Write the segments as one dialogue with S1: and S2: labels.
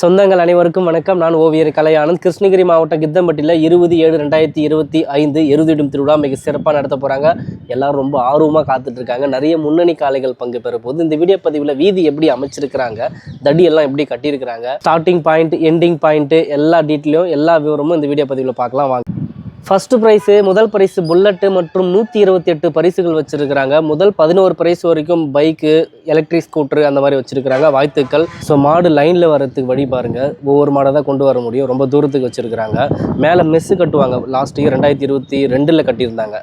S1: சொந்தங்கள் அனைவருக்கும் வணக்கம். நான் ஓவியர் கலையானந்த் கிருஷ்ணகிரி மாவட்டம் கித்தம்பட்டியில் இருபது ஏழு ரெண்டாயிரத்தி இருபத்தி ஐந்து எருதிடும் திருவிழா மிக சிறப்பாக நடத்த போகிறாங்க எல்லாரும் ரொம்ப ஆர்வமாக காத்துட்டு இருக்காங்க நிறைய முன்னணி காலைகள் பங்கு பெற போது இந்த வீடியோ பதிவில் வீதி எப்படி அமைச்சிருக்கிறாங்க தடியெல்லாம் எப்படி கட்டியிருக்கிறாங்க ஸ்டார்டிங் பாயிண்ட் எண்டிங் பாயிண்ட்டு எல்லா டீட்டெயிலும் எல்லா விவரமும் இந்த வீடியோ பதிவில் பார்க்கலாம். வாங்க. ஃபஸ்ட்டு ப்ரைஸு முதல் பரிசு புல்லட்டு மற்றும் நூற்றி இருபத்தி எட்டு பரிசுகள் வச்சுருக்கிறாங்க. முதல் பதினோரு பிரைஸ் வரைக்கும் பைக்கு எலக்ட்ரிக் ஸ்கூட்ரு அந்த மாதிரி வச்சுருக்கிறாங்க. வாழ்த்துக்கள். ஸோ மாடு லைனில் வரதுக்கு வழி பாருங்கள் ஒவ்வொரு மாடை தான் கொண்டு வர முடியும். ரொம்ப தூரத்துக்கு வச்சுருக்கிறாங்க. மேலே மெஸ்ஸு கட்டுவாங்க. லாஸ்ட் இயர் ரெண்டாயிரத்தி இருபத்தி ரெண்டில் கட்டியிருந்தாங்க.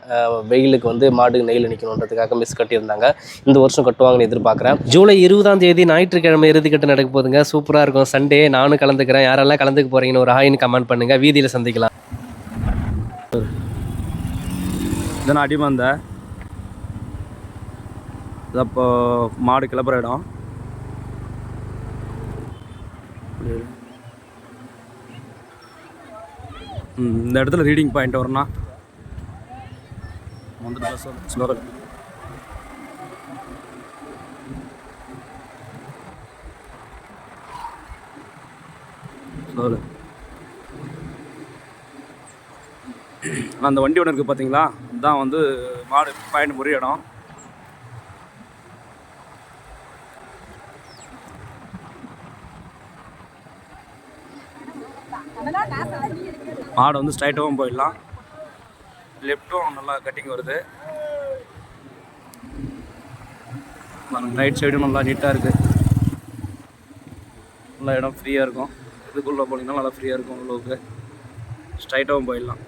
S1: வெயிலுக்கு வந்து மாடு நெயில் நிற்கணுன்றதுக்காக மெஸ் கட்டியிருந்தாங்க. இந்த வருஷம் கட்டுவாங்கன்னு எதிர்பார்க்குறேன். ஜூலை இருபதாம் தேதி ஞாயிற்றுக்கிழமை இறுதிக்கட்டு நடக்க போதுங்க சூப்பராக இருக்கும். சண்டே நானும் கலந்துக்கிறேன். யாரெல்லாம் கலந்துக்க போகிறீங்கன்னு ஒரு ஹாயின்னு கமெண்ட் பண்ணுங்கள் வீதியில் சந்திக்கலாம்.
S2: இதான் அடிமந்த இது அப்போ மாடு கிளப்புற இடம். இந்த இடத்துல ரீடிங் பாயிண்ட் வரணும் வந்துட்டு அந்த வண்டி ஒன்று இருக்குது பார்த்தீங்களா? இதுதான் வந்து மாடு பாயிண்ட் ஒரே இடம். மாடு வந்து ஸ்ட்ரைட்டாகவும் போயிடலாம். லெஃப்ட்டும் நல்லா கட்டிங் வருது. ரைட் சைடும் நல்லா நீட்டாக இருக்குது நல்லா இடம் ஃப்ரீயாக இருக்கும். இதுக்குள்ளே போனீங்கன்னா நல்லா ஃப்ரீயாக இருக்கும் உள்ளவுக்கு ஸ்ட்ரைட்டாகவும் போயிடலாம்.